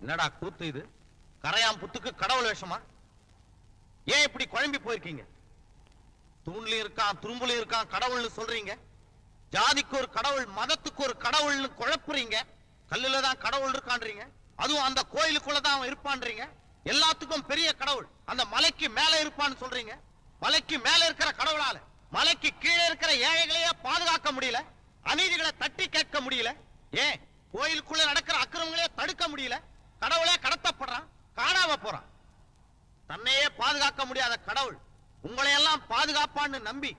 என்னடா கூத்து இது? கரையாம் புத்துக்கு கடவுள் வேஷமா? ஏன் இப்படி குழம்பி போயிருக்கீங்க? தூண்ல இருக்கான் துரும்புல இருக்கான் கடவுள்னு சொல்றீங்க. ஜாதிக்கு ஒரு கடவுள் மதத்துக்கு ஒரு கடவுள்னு குழப்புறீங்க. கல்லுல தான் கடவுள் இருக்கான்றீங்க. அதுவும் அந்த கோயிலுக்குள்ள தான் அவன் இருப்பான்றீங்க. எல்லாத்துக்கும் பெரிய கடவுள். அந்த மலைக்கு மேல இருப்பான்னு சொல்றீங்க. மலைக்கு மேல இருக்கிற கடவுளால மலைக்கு கீழே இருக்கிற ஏழைகளையே பாதுகாக்க முடியல. அநீதிகளை தட்டி கேட்க முடியல. ஏன்? கோயிலுக்குள்ள நடக்கிற அக்கிரமங்களையே தடுக்க முடியல. கடவுளே கடத்தப்படுறான் காணாம போறான். தன்னையே பாதுகாக்க முடியாத கடவுள் உங்களையெல்லாம் பாதுகாப்பான்னு நம்பி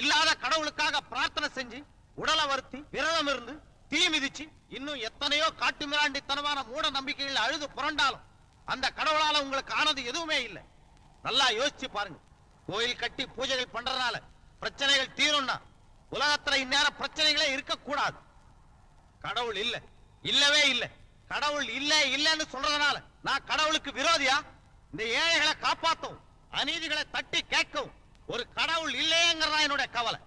இல்லாத கடவுளுக்காக பிரார்த்தனை செஞ்சு உடலை வருத்தி விரதம் இருந்து தீ மிதிச்சு இன்னும் எத்தனையோ காட்டு மிராண்டித்தனமான மூட நம்பிக்கைகள் அழுது புரண்டாலும் அந்த கடவுளால உங்களுக்கு ஆனது எதுவுமே இல்லை. நல்லா யோசிச்சு பாருங்க. கோயில் கட்டி பூஜைகள் பண்றதுனால பிரச்சனைகள் தீரும்னா உலகத்துல இந்நேரம் பிரச்சனைகளே இருக்கக்கூடாது. கடவுள் இல்லை இல்லவே இல்லை. கடவுள் இல்ல இல்லன்னு சொல்றதுனால நான் கடவுளுக்கு விரோதியா? இந்த ஏழைகளை காப்பாத்தவும் அநீதிகளை தட்டி கேட்கும் ஒரு கடவுள் இல்லையேங்கிறதா என்னோட கவலை.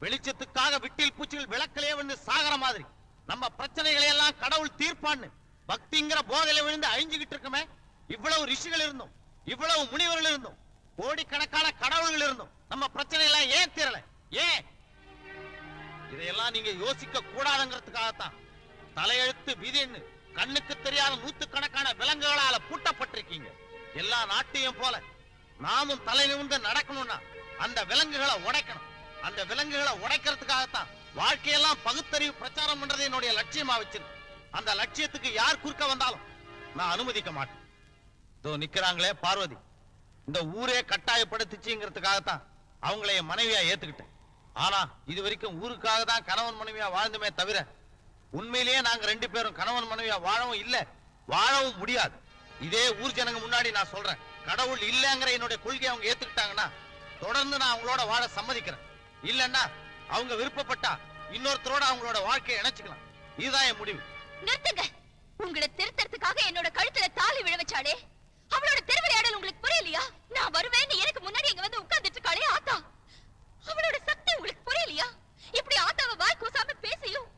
வெளிச்சத்துக்காக விட்டில் பூச்சிகள் விளக்கலையே வந்து சாகர மாதிரி. நம்ம பிரச்சனைகளை எல்லாம் கடவுள் தீர்ப்பான்னு பக்திங்கிற போதையில விழுந்து அழிஞ்சுகிட்டு இருக்குமே. இவ்வளவு ரிஷிகள் இருந்தும் இவ்வளவு முனிவர்கள் இருந்தும் கோடிக்கணக்கான கடவுள்கள் இருந்தும் நம்ம பிரச்சனை எல்லாம் ஏன் தீரல? ஏன்? இதையெல்லாம் நீங்க யோசிக்க கூடாதுங்கிறதுக்காகத்தான் தலையெழுத்து விதின்னு கண்ணுக்கு தெரியாத நூத்துக்கணக்கான விலங்குகளால பூட்டப்பட்டிருக்கீங்க. எல்லா நாட்டையும் போல நாமும் தலை நிமிர்ந்து நடக்கணும்னா அந்த விலங்குகளை உடைக்கணும். அந்த விலங்குகளை உடைக்கிறதுக்காகத்தான் வாழ்க்கையெல்லாம் பகுத்தறிவு பிரச்சாரம் பண்றது என்னுடைய லட்சியமா வச்சிருக்கு அந்த லட்சியத்துக்கு யார் குறுக்க வந்தாலும் நான் அனுமதிக்க மாட்டேன். இதோ நிக்கிறாங்களே பார்வதி. இந்த ஊரே கட்டாயப்படுத்துச்சுங்கிறதுக்காகத்தான் அவங்கள என் மனைவியா ஏத்துக்கிட்டேன். ஆனா இது வரைக்கும் ஊருக்காக தான் கணவன் மனைவியா வாழ்ந்துமே தவிர உண்மையிலேயே நாங்க ரெண்டு பேரும் கணவன் மனைவியா வாழவும் இல்ல வாழவும் முடியாது. இதே ஊர் ஜனங்க முன்னாடி நான் சொல்றேன். கடவுள் இல்லங்கிற என்னுடைய கொள்கையை அவங்க ஏத்துக்கிட்டாங்கன்னா தொடர்ந்து நான் அவங்களோட வாழ சம்மதிக்கிறேன். இல்லன்னா அவங்க விருப்பப்பட்டா இன்னொருத்தரோட அவங்களோட வாழ்க்கையை இணைச்சுக்கலாம். இதுதான் என் முடிவு. நிறுத்துங்க. உங்களை திருத்தறதுக்காக என்னோட கழுத்துல தாலி விழ வச்சாளே. அவளோட திருவிளையாடல் உங்களுக்கு புரியலையா? நான் வருவேன்னு எனக்கு முன்னாடி இங்க வந்து உட்கார்ந்துட்டு இருக்காளே ஆத்தா. அவளோட சக்தி உங்களுக்கு புரியலையா? இப்படி ஆத்தாவை வாய் கூசாம பேசியும்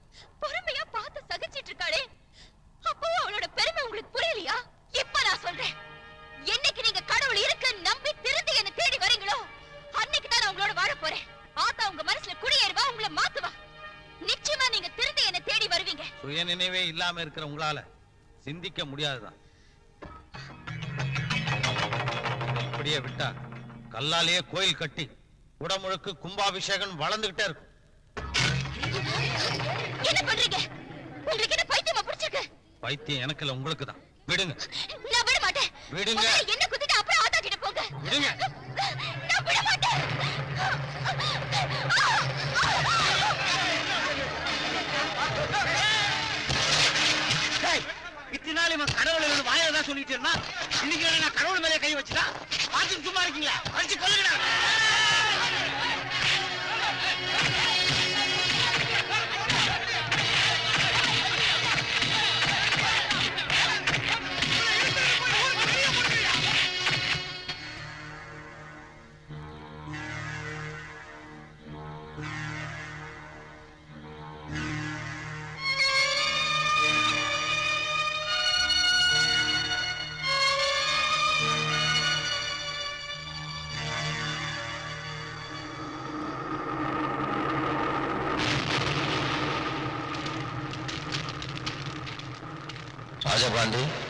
பொறுமையா பார்த்து சகிச்சிட்டு இருக்காளே. அப்பவும் அவளோட பெருமை உங்களுக்கு புரியலையா? இப்ப நான் சொல்றேன். என்னைக்கு நீங்க கடவுள் இருக்கு நம்பி திருந்தி என்ன தேடி வரீங்களோ அன்னைக்கு தான் நான் உங்களோட வாழ போறேன். ஆத்தா உங்க மனசுல குடியேறுவா உங்களை மாத்துவா? நிச்சயமா நீங்க திருந்தி என்ன தேடி வருவீங்க. சுய நினைவே இல்லாம இருக்கிற உங்களால சிந்திக்க முடியாதுதான். இப்படியே விட்டா கல்லாலேயே கோயில் கட்டி உடமுழுக்கு கும்பாபிஷேகம் வளர்ந்துகிட்டே இருக்கும். என்ன பண்றீங்க? உங்களுக்கு என்ன பைத்தியமா பிடிச்சிருக்கு? பைத்தியம் எனக்கு இல்ல உங்களுக்கு தான். விடுங்க. நான் விட மாட்டேன். விடுங்க. என்ன குத்திட்டு அப்புறம் ஆத்தா கிட்ட போங்க. விடுங்க. நான் விட மாட்டேன். இத்தனை நாள் இவன் கடவுள் இருந்து வாயில தான் சொல்லிட்டு இருந்தான். இன்னைக்கு நான் கடவுள் மேலே கை வச்சுட்டா? பார்த்துட்டு சும்மா இருக்கீங்களா? அடிச்சு கொல்லுங்கடா. ராஜபாண்டி யாரு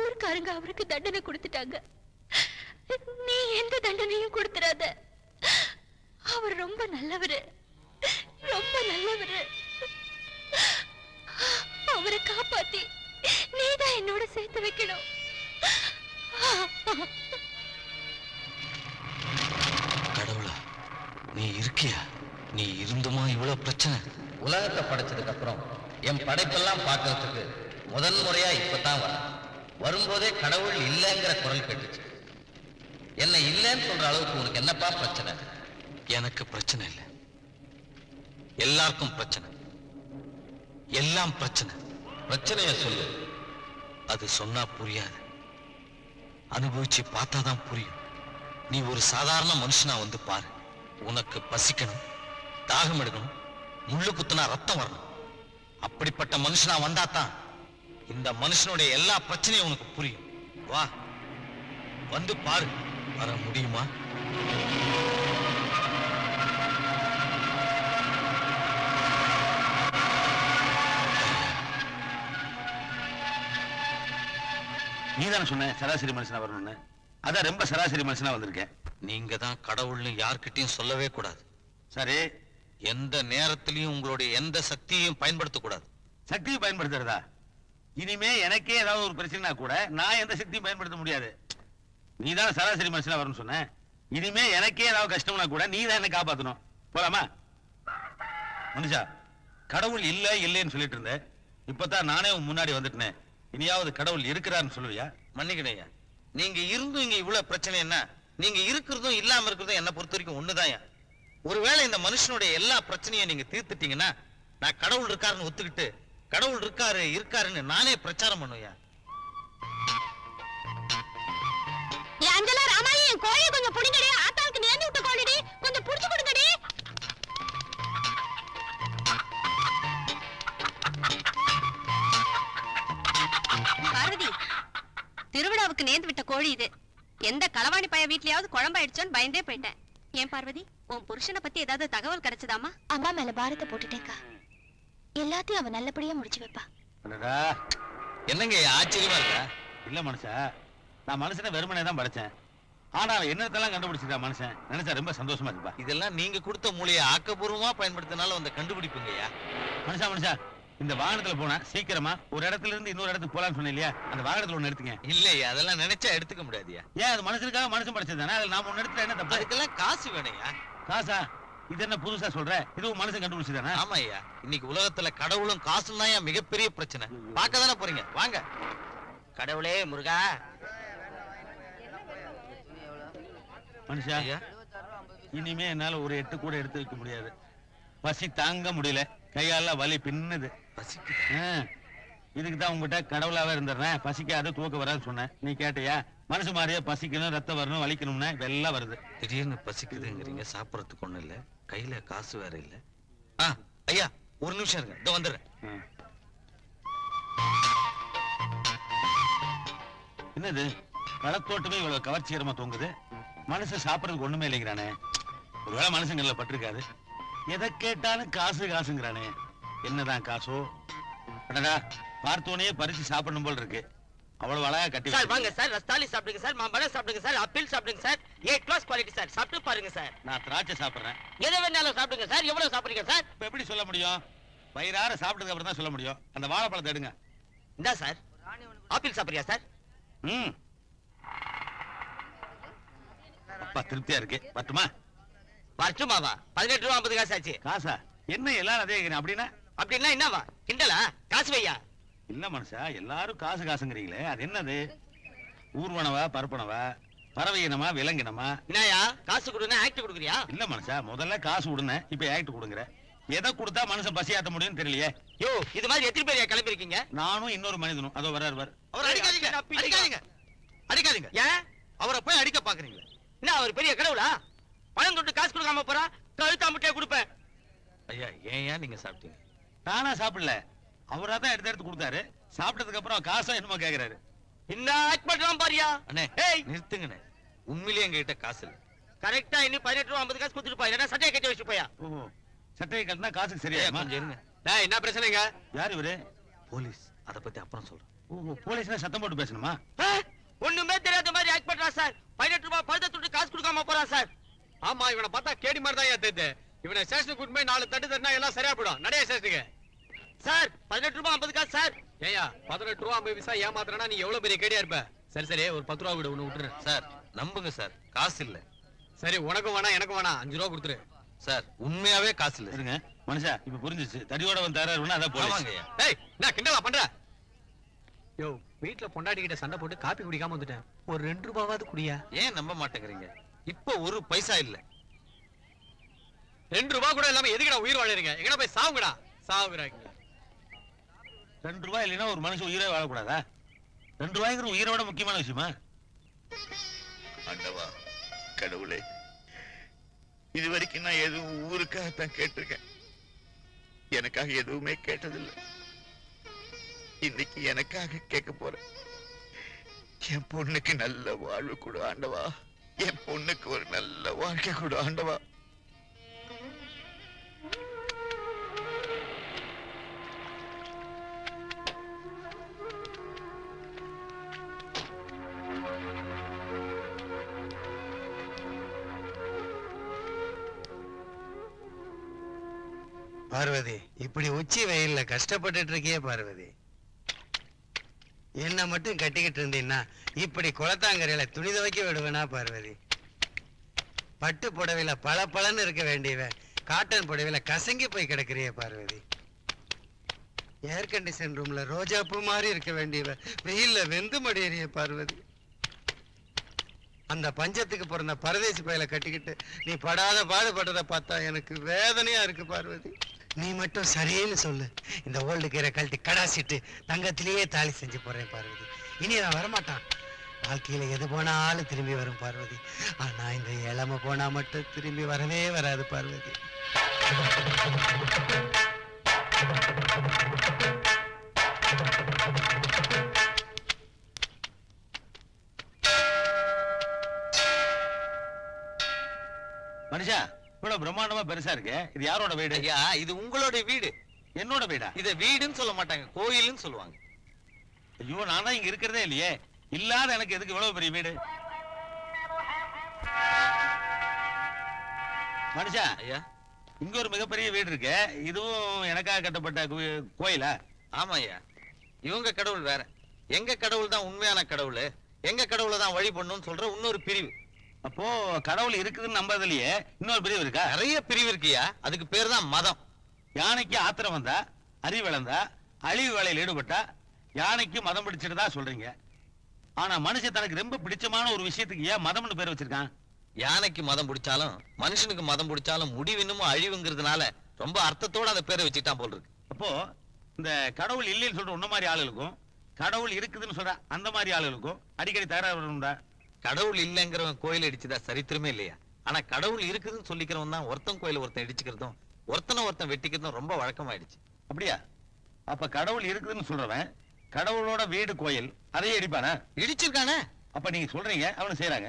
ஊருக்காரங்க அவருக்கு தண்டனை கொடுத்துட்டாங்க. நீ எந்த தண்டனையும் கொடுத்துறாத அவர் ரொம்ப நல்லவரு. ரொம்ப நல்லவரு. அவரை காப்பாத்தி நீதான் என்னோட சேர்த்து வைக்கணும். கடவுளா நீ இருக்கியா? நீ இருந்துமா? இவ்வளவு பிரச்சனை. உலகத்தை படைச்சதுக்கு அப்புறம் என் படைப்பெல்லாம் பார்க்கறதுக்கு முதன் முறையா இப்பதான் வரேன். வரும்போதே கடவுள் இல்லைங்கிற குரல் கேட்டுச்சு. என்ன இல்லைன்னு சொல்ற அளவுக்கு உனக்கு என்னப்பா பிரச்சனை? எனக்கு பிரச்சனை இல்லை. எல்லாருக்கும் பிரச்சனை. எல்லாம் பிரச்சனை. பிரச்சனைய சொல்லு. அது சொன்னா புரியாது. அனுபவிச்சு பார்த்தாதான் புரியும். நீ ஒரு சாதாரண மனுஷனா வந்து பாரு. உனக்கு பசிக்கணும் தாகம் எடுக்கணும் முள்ளு குத்துனா ரத்தம் வரணும். அப்படிப்பட்ட மனுஷனா வந்தா தான் இந்த மனுஷனுடைய எல்லா பிரச்சனையும் உனக்கு புரியும். வா. வந்து பாரு. வர முடியுமா? நீ தானே சொன்ன சராசரி மனுஷனா வரணும்னு? அதான் ரொம்ப சராசரி மனுஷனா வந்திருக்கேன். நீங்க தான் கடவுள்னு யார்கிட்டயும் சொல்லவே கூடாது. சரி. எந்த நேரத்திலையும் உங்களுடைய எந்த சக்தியையும் பயன்படுத்தக்கூடாது. சக்தியை பயன்படுத்துறதா? இனிமே எனக்கே ஏதாவது ஒரு பிரச்சனைனா கூட நான் எந்த சக்தியும் பயன்படுத்த முடியாது. நீ தான் சராசரி மனுஷனா வரும்னு சொன்ன? இனிமே எனக்கே ஏதாவது கஷ்டம்னா கூட நீ தான் என்ன காப்பாத்தணும். போலாமா? மனுஷா கடவுள் இல்ல இல்லைன்னு சொல்லிட்டு இருந்தேன் இப்பதான் நானே உன் முன்னாடி வந்துட்டேன். இனியாவது கடவுள் இருக்கிறான்னு சொல்லுவியா? மன்னிக்கணையா நீங்க இருந்தும் இங்க இவ்வளவு பிரச்சனை என்ன? நீங்க இருக்கிறதும் இல்லாம இருக்கிறதும் என்ன பொறுத்த வரைக்கும் ஒண்ணுதான் ஒருவேளை இந்த மனுஷனுடைய எல்லா பிரச்சனையும் நீங்க தீர்த்துட்டீங்கன்னா நான் கடவுள் இருக்காருன்னு ஒத்துக்கிட்டு கடவுள் இருக்காரு இருக்காருன்னு நானே பிரச்சாரம் பண்ணுவேன். அஞ்சலா ராமாயி என் கோழியை கொஞ்சம் புடிங்கடி ஆத்தாளுக்கு நேர்ந்து விட்ட கோழிடி கொஞ்சம் புடிச்சு கொடுங்கடி. பார்வதி திருவிழாவுக்கு நேர்ந்து விட்ட கோழி இது. எந்த களவாணி பைய வீட்லயாவது குழம்பாயிடுச்சோன்னு பயந்தே போயிட்டேன். ஏன் பார்வதி உன் புருஷனை பத்தி ஏதாவது தகவல் கிடைச்சதாமா அம்மா மேல பாரத்தை போட்டுட்டேக்கா. எல்லாத்தையும் அவ நல்லபடியா முடிச்சு வைப்பா. அடடா. என்னங்க ஆச்சரியமா இருக்கா? இல்ல மனுஷா நான் மனுஷனை வெறுமனே தான் படைச்சேன். ஆனா அவன் என்னத்தெல்லாம் கண்டுபிடிச்சிட்டா மனுஷன்? நினைச்சா ரொம்ப சந்தோஷமா இருப்பா. இதெல்லாம் நீங்க கொடுத்த மூலையை ஆக்கப்பூர்வமா பயன்படுத்தினால வந்த கண்டுபிடிப்புங்கய்யா. மனுஷா மனுஷா இந்த வாகனத்துல போனா சீக்கிரமா ஒரு இடத்துல இருந்து இன்னொரு இடத்துக்கு போலாம்னு சொன்னேன் இல்லையா? அந்த வாகனத்துல ஒண்ணு எடுத்துங்க இல்லையா அதெல்லாம் நினைச்சா எடுத்துக்க முடியாதுயா ஏன் அது மனுஷனுக்காக மனுஷன் படைச்சது தானே? அதுல நாம ஒண்ணு எடுத்துல என்ன தப்பு? அதுக்கெல்லாம் காசு வேணையா காசா? இது என்ன புதுசா சொல்ற? இதுவும் மனுஷன் கண்டுபிடிச்சதானே? ஆமா ஐயா. இன்னைக்கு உலகத்துல கடவுளும் காசும் தான் மிகப்பெரிய பிரச்சனை. பார்க்க தானே போறீங்க? வாங்க. கடவுளே முருகா. மனுஷா இனிமே என்னால ஒரு எட்டு கூட எடுத்து வைக்க முடியாது. பசி தாங்க முடியல. கையால வலி பின்னுது. பசிக்கு இதுக்கு தான் உங்ககிட்ட கடவுளாவே இருந்துடுறேன். பசிக்காது தூக்க வராதுன்னு சொன்னேன். நீ கேட்டியா? மனசு மாதிரியே பசிக்கணும் ரத்தம் வரணும் வலிக்கணும்னா இதெல்லாம் வருது. திடீர்னு பசிக்குதுங்கிறீங்க. சாப்பிடறதுக்கு ஒண்ணு இல்ல. கையில காசு வேற இல்ல. ஆ ஐயா ஒரு நிமிஷம் இருங்க. இதோ வந்துடுறேன். என்னது? பழத்தோட்டமே இவ்வளவு கவர்ச்சிகரமா தொங்குது? மனுஷன் சாப்பிடறதுக்கு ஒண்ணுமே இல்லைங்கிறானே. ஒருவேளை மனுஷங்கள்ல பட்டிருக்காது. எதை கேட்டாலும் காசு காசுங்கிறானே. என்னதான் காசோ? அடடா பார்த்தோனே பறிச்சு சாப்பிடணும் போல் இருக்கு. அவ்வளவு அழகா கட்டி சார். வாங்க சார் ரஸ்தாலி சாப்பிடுங்க சார் மாம்பழம் சாப்பிடுங்க சார் ஆப்பிள் சாப்பிடுங்க sir A class quality sir. சாப்பிட்டு பாருங்க சார். நான் திராட்சை சாப்பிடுறேன். எதை வேணாலும் சாப்பிடுங்க சார் எவ்வளவு சாப்பிடுங்க சார்? இப்ப எப்படி சொல்ல முடியும்? வயிறார சாப்பிட்டதுக்கு அப்புறம் தான் சொல்ல முடியும். அந்த வாழைப்பழத்தை எடுங்க. இந்தா சார். ஆப்பிள் சாப்பிடுறியா சார்? ம். அப்பா திருப்தியா இருக்கு. பட்டுமா வரட்டுமாவா? பதினெட்டு ரூபா ஐம்பது காசு ஆச்சு. காசா? என்ன எல்லாரும் அதே அப்படின்னா? அப்படின்னா என்னவா? கிண்டலா? காசு வையா? இல்ல மனுஷா எல்லாரும் காசு காசுங்கிறீங்களே அது என்னது? ஊர்வனவா பரப்பனவா? பறவை இனமா விலங்கினமா என்னயா காசு கொடுனா ஆக்ட் கொடுக்குறியா? இல்ல மனுஷா முதல்ல காசு விடுன இப்ப ஆக்ட் கொடுங்குற. எதை கொடுத்தா மனுஷன் பசியாத்த முடியும்னு தெரியலையே. யோ இது மாதிரி எத்தனை பேர் கிளம்பிருக்கீங்க நானும் இன்னொரு மனிதனும் அதோ வராரு வர் அவர் அடிக்காதீங்க அடிக்காதீங்க. அடிக்காதீங்க. ஏன்? அவரை போய் அடிக்க பாக்குறீங்களே என்ன அவர் பெரிய கடவுளா? பணம் தொட்டு காசு கொடுக்காம போறா? கழுத்தா முட்டையை கொடுப்பேன். ஐயா ஏன் ஏன் நீங்க சாப்பிட்டீங்க? நானா சாப்பிடல. அவரா தான் எடுத்து எடுத்து கொடுத்தாரு. சாப்பிட்டதுக்கு அப்புறம் காசா என்னமோ கேக்குறாரு. என்ன ஆக்ட் பண்றான் பாரியா? அண்ணே நிறுத்துங்கண்ணே. உண்மையிலேயே எங்ககிட்ட காசு இல்லை. கரெக்டா இன்னும் பதினெட்டு ரூபா ஐம்பது காசு கொடுத்துட்டு போய் சட்டையை கட்டி வச்சு போயா? சட்டையை கட்டினா காசுக்கு சரியாயுமா கொஞ்சம் இருங்க. என்ன பிரச்சனைங்க? யார் இவரு? போலீஸ். அத பத்தி அப்புறம் சொல்றேன். ஓஹோ போலீஸ்னா சத்தம் போட்டு பேசணுமா? ஒண்ணுமே தெரியாத மாதிரி ஆக்ட் பண்றான் சார். பதினெட்டு ரூபாய் பழுத துட்டு காசு கொடுக்காம போறான் சார். ஆமா இவனை பார்த்தா கேடி மாதிரி தான் தெரியுது இவனை ஸ்டேஷனுக்கு கூட்டு போய் நாலு தட்டு தட்டினா எல்லாம் சரியா போயிடும். நடைய ஸ்டேஷனுக்கு. சார் பதினெட்டு ரூபாய் ஐம்பது காசு சார். ஏயா பதினெட்டு ரூபா ஐம்பது பைசா ஏமாத்துறனா நீ எவ்வளவு பெரிய கேடியா இருப்ப? சரி சரி ஒரு பத்து ரூபா விடு ஒண்ணு விட்டுறேன் சார் நம்புங்க சார் காசு இல்ல. சரி உனக்கும் வேணாம் எனக்கும் வேணாம். அஞ்சு ரூபா கொடுத்துரு. சார் உண்மையாவே காசு இல்ல. இருங்க மனுஷா இப்ப புரிஞ்சிச்சு. தடியோட வந்து தராருன்னா அதான் ஐயா டேய் என்ன கிண்டலா பண்ற? யோ வீட்டுல பொண்டாட்டி கிட்ட சண்டை போட்டு காப்பி குடிக்காம வந்துட்டேன். ஒரு ரெண்டு ரூபாவாவது குடியா? ஏன் நம்ப மாட்டேங்கிறீங்க? இப்போ ஒரு பைசா இல்ல. ரெண்டு ரூபா கூட இல்லாம எதுக்குடா உயிர் வாழறீங்க? எங்கடா போய் சாவுங்கடா? சாவுறாங்க ரெண்டு ரூபாய் இல்லைன்னா ஒரு மனுஷன் உயிரே வாழக்கூடாதா? ரெண்டு ரூபாய்ங்கிற உயிரோட முக்கியமான விஷயமா? ஆண்டவா கடவுளே இது வரைக்கும் நான் எதுவும் ஊருக்காகத்தான் கேட்டிருக்கேன். எனக்காக எதுவுமே கேட்டதில்லை. இன்னைக்கு எனக்காக கேட்க போறேன். என் பொண்ணுக்கு நல்ல வாழ்வு கொடு ஆண்டவா. என் பொண்ணுக்கு ஒரு நல்ல வாழ்க்கை கொடு ஆண்டவா. பார்வதி இப்படி உச்சி வெயில்ல கஷ்டப்பட்டுட்டு இருக்கியே பார்வதி. என்ன மட்டும் கட்டிக்கிட்டு இருந்தீன்னா இப்படி குளத்தாங்கரையில துணி துவைக்க விடுவேனா பார்வதி? பட்டு புடவையில பல பலன்னு இருக்க வேண்டியவ காட்டன் புடவையில கசங்கி போய் கிடக்குறியே பார்வதி? ஏர் கண்டிஷன் ரூம்ல ரோஜா பூ மாதிரி இருக்க வேண்டியவ வெயில்ல வெந்து மடியறிய பார்வதி? அந்த பஞ்சத்துக்கு பிறந்த பரதேசி பயலை கட்டிக்கிட்டு நீ படாத பாடுபடுறத பார்த்தா எனக்கு வேதனையா இருக்கு பார்வதி. நீ மட்டும் சரின்னு சொல்லு. இந்த ஓல்டு கீரை கழட்டி கடாசிட்டு தங்கத்திலேயே தாலி செஞ்சு போறேன் பார்வதி. இனி நான் வரமாட்டான். வாழ்க்கையில எது போனாலும் திரும்பி வரும் பார்வதி. ஆனா இந்த இளம போனா மட்டும் திரும்பி வரவே வராது பார்வதி. மனுஷா இவ்வளவு பிரம்மாண்டமா பெருசா இருக்கு? இது யாரோட வீடு? ஐயா இது உங்களுடைய வீடு. என்னோட வீடா? இத வீடுன்னு சொல்ல மாட்டாங்க கோயில்னு சொல்லுவாங்க. ஐயோ நான் தான் இங்க இருக்கிறதே இல்லையே. இல்லாத எனக்கு எதுக்கு இவ்வளவு பெரிய வீடு? மனுஷா ஐயா. இங்க ஒரு மிகப்பெரிய வீடு இருக்கு. இதுவும் எனக்காக கட்டப்பட்ட கோயிலா? ஆமா ஐயா. இவங்க கடவுள் வேற. எங்க கடவுள் தான் உண்மையான கடவுள்? எங்க கடவுளை தான் வழிபடணும்னு சொல்ற இன்னொரு பிரிவு. அப்போ கடவுள் இருக்குதுன்னு நம்புறதுலயே இன்னொரு பிரிவு இருக்கா? நிறைய பிரிவு இருக்குயா? அதுக்கு பேர் தான் மதம். யானைக்கு ஆத்திரம் வந்தா அறிவு இழந்தா அழிவு வேலையில் ஈடுபட்டா யானைக்கு மதம் பிடிச்சிட்டு சொல்றீங்க. ஆனா மனுஷன் தனக்கு ரொம்ப பிடிச்சமான ஒரு விஷயத்துக்கு ஏன் மதம்னு பேர் வச்சிருக்கான்? யானைக்கு மதம் பிடிச்சாலும் மனுஷனுக்கு மதம் பிடிச்சாலும் முடிவு இன்னமும் அழிவுங்கிறதுனால ரொம்ப அர்த்தத்தோட அந்த பேரை வச்சுட்டான் போல் இருக்கு. அப்போ இந்த கடவுள் இல்லைன்னு சொல்ற உன்ன மாதிரி ஆளுகளுக்கும் கடவுள் இருக்குதுன்னு சொல்ற அந்த மாதிரி ஆளுகளுக்கும் அடிக்கடி தகராறு கடவுள் இல்லைங்கிறவன் கோயில் இடிச்சதா சரித்திரமே இல்லையா? ஆனா கடவுள் இருக்குதுன்னு சொல்லிக்கிறவன் தான் ஒருத்தன் கோயில ஒருத்தன் இடிச்சுக்கிறதும் ஒருத்தனை ஒருத்தன் வெட்டிக்கிறதும் ரொம்ப வழக்கமாயிடுச்சு. அப்படியா? அப்ப கடவுள் இருக்குதுன்னு சொல்றவன் கடவுளோட வீடு கோயில் அதையே இடிப்பானா? இடிச்சிருக்கானே? அப்ப நீங்க சொல்றீங்க அவனு செய்யறாங்க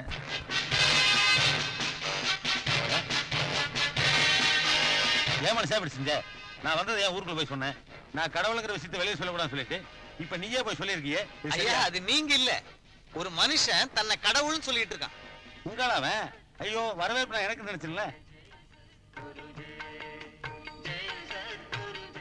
ஏன் மனுஷா இப்படி செஞ்ச? நான் வந்தது என் ஊருக்குள்ள போய் சொன்னேன்? நான் கடவுளுங்கிற விஷயத்தை வெளியே சொல்லக்கூடாதுன்னு சொல்லிட்டு இப்ப நீயே போய் சொல்லியிருக்கியே ஐயா? அது நீங்க இல்ல. ஒரு மனுஷன் தன்னை கடவுள்னு சொல்லிட்டு இருக்கான். உங்களா அவன்? ஐயோ வரவேற்பு நான் எனக்கு நினைச்சல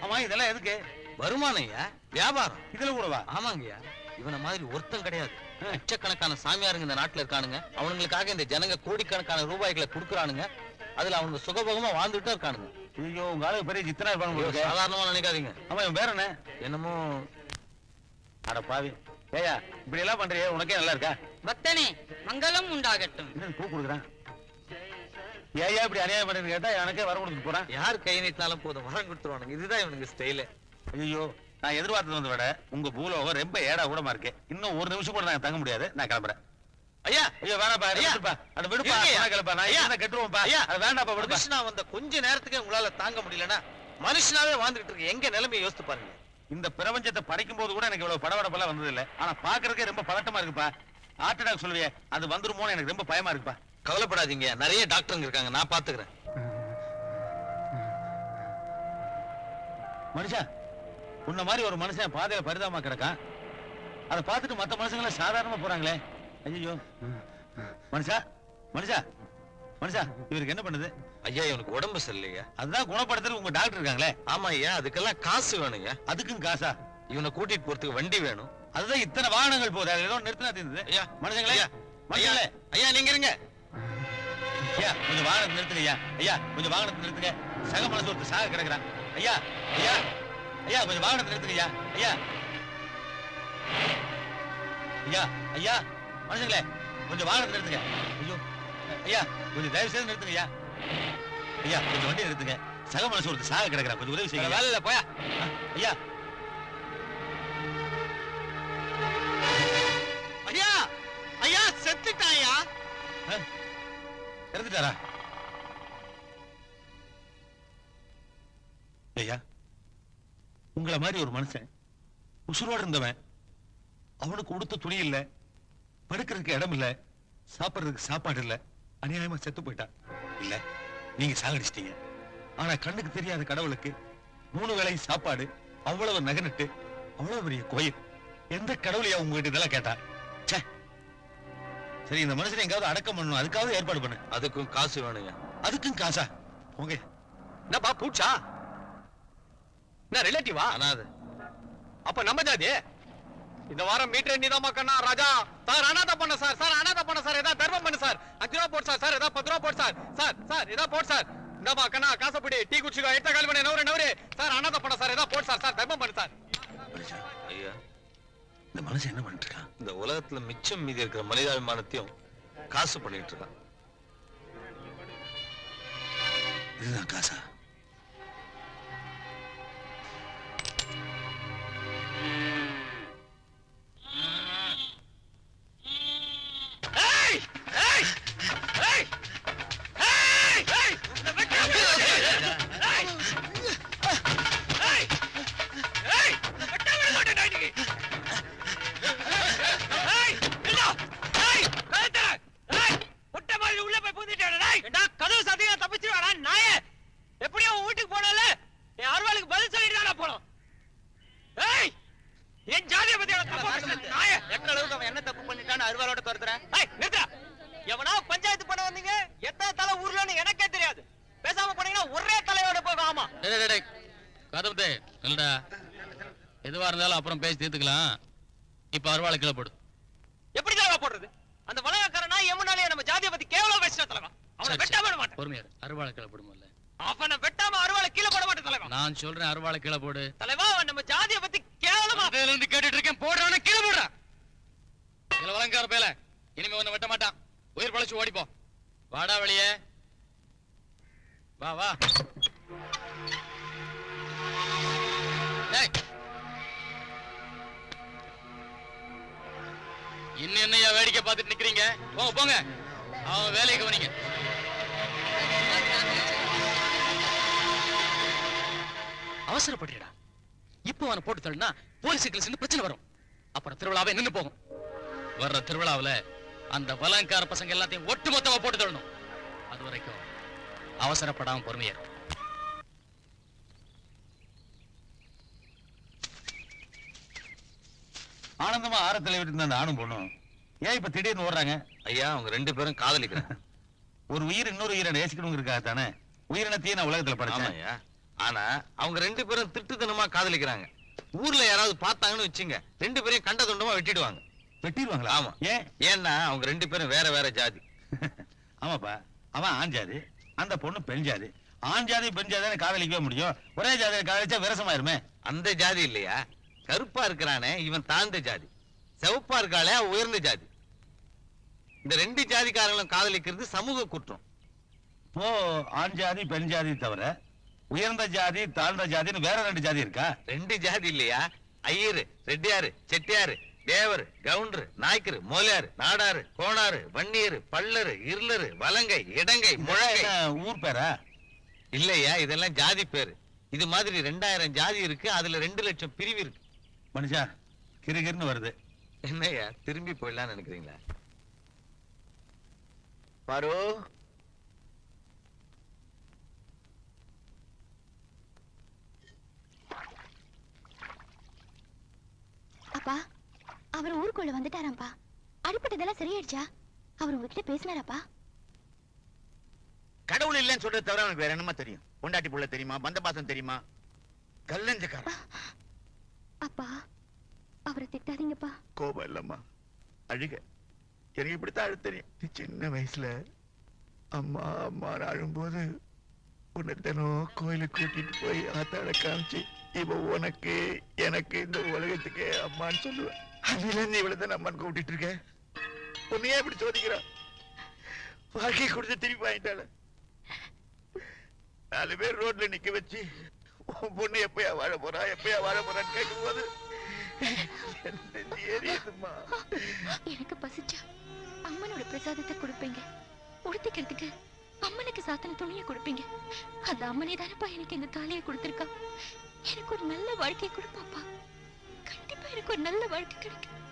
ஆமா இதெல்லாம் எதுக்கு? வருமானம் ஐயா வியாபாரம். இதுல கூடவா ஆமாங்கய்யா இவன மாதிரி ஒருத்தன் கிடையாது. லட்சக்கணக்கான சாமியாருங்க இந்த நாட்டுல இருக்கானுங்க. அவனுங்களுக்காக இந்த ஜனங்க கோடிக்கணக்கான ரூபாய்களை கொடுக்குறானுங்க. அதுல அவனுங்க சுகபோகமா வாழ்ந்துட்டு இருக்கானுங்க. ஐயோ உங்க ஆளுக்கு பெரிய சித்தனா ஐயோ, இருப்பானு சாதாரணமா நினைக்காதீங்க. ஆமா இவன் பேர் என்ன? என்னமோ அட பாவி. ஏயா இப்படி எல்லாம் பண்றியே உனக்கே நல்லா இருக்கா? பக்தனே மங்களம் உண்டாகட்டும். பூ கொடுக்குறான் ஏயா இப்படி அநியாயம் பண்ணு கேட்டா எனக்கே வர கொடுத்துட்டு போறான் யார் கை நீட்டினாலும் போதும் வரம் கொடுத்துருவானுங்க. இதுதான் இவனுக்கு ஸ்டைலு ஐயோ நான் எதிர்பார்த்தது வந்த விட உங்க பூலோகம் ரொம்ப ஏடா கூடமா இருக்கு. இன்னும் ஒரு நிமிஷம் கூட நான் தங்க முடியாது. நான் கிளம்புறேன். ஐயா! ஐயோ வேணாப்பா ஐயா. விடுப்பா கிளம்பா நான் ஐயா. இருந்தா கெட்டுருவோம்ப்பா ஐயா. அது வேண்டாப்பா விடுப்பா. வந்த கொஞ்ச நேரத்துக்கு உங்களால தாங்க முடியலன்னா மனுஷனாவே வாழ்ந்துட்டு இருக்கு எங்க நிலைமையை யோசித்து பாருங்க. இந்த பிரபஞ்சத்தை படைக்கும் போது கூட எனக்கு இவ்வளவு படபடப்பெல்லாம் வந்தது இல்ல ஆனா பாக்குறதுக்கே ரொம்ப பதட்டமா இருக்குப்பா. ஹார்ட் அட்டாக் சொல்லுவியே அது வந்துருமோன்னு எனக்கு ரொம்ப பயமா இருக்குப்பா. கவலைப்படாதீங்க நிறைய டாக்டருங்க இருக்காங்க நான் பாத்துக்கிறேன் மனுஷா உன்ன மாதிரி ஒரு மனுஷன் பாதையில பரிதாபமா கிடக்கான். அதை பார்த்துட்டு மத்த மனுஷங்க எல்லாம் சாதாரணமா போறாங்களே. ஐயோ மனுஷா மனுஷா மனுஷா இவருக்கு என்ன பண்ணுது? ஐயா இவனுக்கு உடம்பு சரியில்லையா அதுதான் குணப்படுத்துறது உங்க டாக்டர் இருக்காங்களே. ஆமா ஐயா அதுக்கெல்லாம் காசு வேணுங்க. அதுக்கும் காசா? இவனை கூட்டிட்டு போறதுக்கு வண்டி வேணும். அதுதான் இத்தனை வாகனங்கள் அது ஏதோ நிறுத்தினா தீர்ந்தது. ஐயா மனுஷங்களே மனுஷங்களே. ஐயா நீங்க இருங்க. ஐயா கொஞ்சம் வாகனத்தை நிறுத்துங்க ஐயா. ஐயா கொஞ்சம் வாகனத்தை நிறுத்துங்க. சக மனசு ஒருத்தர் சாக கிடக்குறான். ஐயா ஐயா ஐயா கொஞ்சம் வாகனத்தை நிறுத்துங்க ஐயா. ஐயா. ஐயா ஐயா மனுஷங்களே கொஞ்சம் வாகனத்தை நிறுத்துங்க. ஐயோ ஐயா கொஞ்சம் தயவு செய்து நிறுத்துங்க ஐயா. ஐயா கொஞ்சம் வண்டி நிறுத்துங்க. சக மனசு ஒருத்தர் சாக கிடக்குறா கொஞ்சம் உதவி செய்யுங்க. வேலை இல்ல போயா. ஐயா. ஐயா ஐயா செத்துட்டாயா இறந்துட்டாரா? ஐயா உங்களை மாதிரி ஒரு மனுஷன் உசுரோட இருந்தவன் அவனுக்கு உடுத்த துணி இல்ல படுக்கிறதுக்கு இடம் இல்ல சாப்பிடுறதுக்கு சாப்பாடு இல்ல அநியாயமா செத்து போயிட்டான். இல்ல நீங்க சாகடிச்சிட்டீங்க. ஆனா கண்ணுக்கு தெரியாத கடவுளுக்கு மூணு வேளையும் சாப்பாடு அவ்வளவு நகனட்டு அவ்வளவு பெரிய கோயில் எந்த கடவுளையா உங்ககிட்ட இதெல்லாம் கேட்டா? சரி இந்த மனுஷனை எங்காவது அடக்கம் பண்ணணும் அதுக்காவது ஏற்பாடு பண்ணு. அதுக்கும் காசு வேணுங்க. அதுக்கும் காசா? போங்க. என்னப்பா பூச்சா? என்ன ரிலேட்டிவா அனாது. அப்ப நம்ம ஜாதி? இந்த வாரம் மீட்டர் நீதாமா கண்ணா ராஜா. சார் அனாதை பண்ண சார் சார் அனாதை பண்ண சார் ஏதாவது தர்மம் பண்ணு சார். அஞ்சு ரூபா போட்டு சார் சார் ஏதாவது ரூபா போட்டு சார். சார் சார் ஏதாவது போட்டு சார். இந்தாமா கண்ணா காசப்படி டீ குடிச்சுக்கோ எடுத்த கால் பண்ணி நவரு நவரு சார் அனாதை பண்ண சார் ஏதாவது போட்டு சார் சார் தர்மம் பண்ணு சார். ஐயா. இந்த மனுஷன் என்ன பண்ணிட்டு இருக்கான் இந்த உலகத்துல மிச்சம் மீதி இருக்கிற மனிதாபிமானத்தையும் காசு பண்ணிட்டு இருக்கான் இதுதான் காசா? அருவாளை கீழே போடு. எப்படி தலைவா போடுறது? அந்த வளையக்காரனா எமுனாலே நம்ம ஜாதியை பத்தி கேவலம் பேசின தலைவா. அவனை வெட்டாம விட. மாட்டேன். பொறுமையா. அருவாளை கீழே போடுமல்ல. அவனை வெட்டாம அருவாளை கீழே போட மாட்டேன் தலைவா. நான் சொல்றேன் அருவாளை கீழே போடு. தலைவா அவன் நம்ம ஜாதியை பத்தி கேவலமா அதுல இருந்து கேட்டுட்டு இருக்கேன். போடுறானே கீழே போடுறான் இதுல வழங்கார பேல. இனிமே ஒண்ணு வெட்ட மாட்டான். உயிர் பழச்சு ஓடிப்போ. வாடா வெளியே. வா வா. இன்னும் என்னையா வேடிக்கை பார்த்துட்டு நிக்கிறீங்க? போங்க போங்க. அவன் வேலையை கவனிங்க. அவசரப்படுறா இப்போ அவனை போட்டு தள்ளினா போலீஸுக்கு சேர்ந்து பிரச்சனை வரும். அப்புறம் திருவிழாவே நின்னு போகும். வர்ற திருவிழாவுல அந்த வலங்கார பசங்க எல்லாத்தையும் ஒட்டு மொத்தமா போட்டு தள்ளணும். அது வரைக்கும் அவசரப்படாம பொறுமையா இருக்கும் ஆனந்தமா இருந்த அந்த ஆணும் பொண்ணும். ஏன் இப்ப திடீர்னு ஓடுறாங்க? ஐயா அவங்க ரெண்டு பேரும் காதலிக்கிறாங்க. ஒரு உயிர் இன்னொரு உயிரை நேசிக்கணுங்கிறதுக்காக தானே உயிரினத்தையே நான் உலகத்துல படைச்சேன். ஆனா அவங்க ரெண்டு பேரும் திருட்டுத்தனமா காதலிக்கிறாங்க. ஊர்ல யாராவது பார்த்தாங்கன்னு வச்சுங்க ரெண்டு பேரையும் கண்ட துண்டமா வெட்டிடுவாங்க. வெட்டிடுவாங்களா? ஆமா. ஏன்? ஏன்னா அவங்க ரெண்டு பேரும் வேற வேற ஜாதி. ஆமாப்பா அவன் ஆண் ஜாதி அந்த பொண்ணு பெண் ஜாதி. ஆண் ஜாதி பெண் ஜாதி காதலிக்கவே முடியும். ஒரே ஜாதியை காதலிச்சா விரசமாயிருமே. அந்த ஜாதி இல்லையா? கருப்பா இருக்கிறானே இவன் தாழ்ந்த ஜாதி. சிவப்பா இருக்காளே உயர்ந்த ஜாதி. இந்த ரெண்டு ஜாதிக்காரங்களும் காதலிக்கிறது சமூக குற்றம். இப்போ ஆண் ஜாதி பெண் ஜாதி தவிர உயர்ந்த ஜாதி தாழ்ந்த ஜாதின்னு வேற ரெண்டு ஜாதி இருக்கா? ரெண்டு ஜாதி இல்லையா? ஐயரு ரெட்டியாரு செட்டியாரு தேவர் கவுண்டரு நாய்க்கரு மோலியாரு நாடாரு கோணாரு வன்னியரு பல்லரு இருளரு வலங்கை இடங்கை முழங்கை. ஊர் பேரா? இல்லையா? இதெல்லாம் ஜாதி பேரு. இது மாதிரி ரெண்டாயிரம் ஜாதி இருக்கு அதுல ரெண்டு லட்சம் பிரிவு இருக்கு. மனுஷா கிறுகிறுன்னு வருது. என்னய்யா திரும்பி போயிடலாம்னு நினைக்கிறீங்களா? பாரு. அப்பா அவர் ஊருக்குள்ள வந்துட்டாராம்ப்பா. அடிப்பட்டதெல்லாம் சரியாயிடுச்சா? அவர் உங்ககிட்ட பேசினாராப்பா? கடவுள் இல்லைன்னு சொல்றது தவிர அவனுக்கு வேற என்னமா தெரியும். பொண்டாட்டி புள்ள தெரியுமா? பந்த பாசம் தெரியுமா? கல்லஞ்சக்காரன். அப்பா அவரை திட்டாதீங்கப்பா. கோபம் இல்லம்மா. அழுக. எனக்கு இப்படித்தான் அழு தெரியும். நீ சின்ன வயசுல அம்மா அம்மா அழும்போது உன்னை தினம் கோயிலுக்கு கூட்டிட்டு போய் ஆத்தாட காமிச்சு இவ உனக்கு எனக்கு இந்த உலகத்துக்கு அம்மான்னு சொல்லுவேன். அதுல இருந்து இவ்வளவு அம்மான்னு கூப்பிட்டு இருக்கேன் உன்னையே இப்படி சோதிக்கிறான் வாழ்க்கை கொடுத்து திருப்பி வாங்கிட்டாள. நாலு பேர் ரோட்ல நிக்க வச்சு உன் பொண்ணு எப்பயா வாழ போறா? எப்பயா வாழ போறான்னு கேட்கும் போது எரியுதுமா எனக்கு பசிச்சா அம்மனோட பிரசாதத்தை கொடுப்பீங்க. உடுத்திக்கிறதுக்கு அம்மனுக்கு சாத்தன துணியை கொடுப்பீங்க. அந்த அம்மனே தானப்பா எனக்கு இந்த தாலியை கொடுத்துருக்கா. எனக்கு ஒரு நல்ல வாழ்க்கை கொடுப்பாப்பா கண்டிப்பா எனக்கு ஒரு நல்ல வாழ்க்கை கிடைக்கும்.